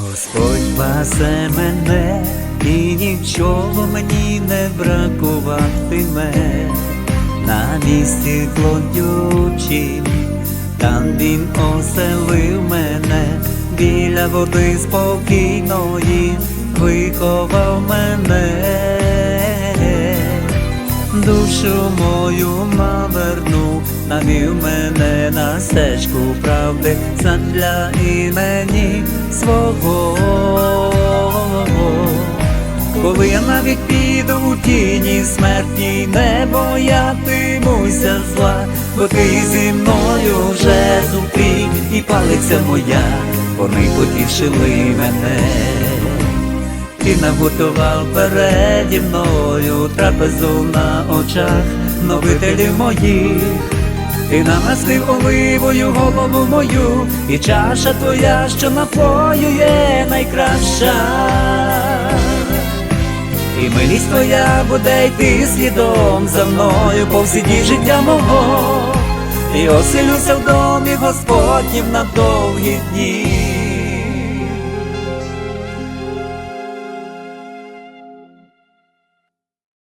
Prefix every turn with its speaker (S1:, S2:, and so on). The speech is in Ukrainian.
S1: Господь пасе мене, і нічого мені не бракуватиме. На місці плодючим, там він оселив мене. Біля води спокійної, виховав мене, душу мою навернув, навів мене на стежку правди. Задля імені свого. Коли я навіть піду у тіні смертній, не боятимуся зла, бо ти зі мною вже зустрів і палиця моя, вони потішили мене. Ти наготував переді мною трапезу на очах новителів моїх. Ти намастив оливою голову мою, і чаша твоя, що напоює найкраща. І милість твоя буде йти слідом за мною по життя мого, і оселюся в домі Господнім на довгі дні.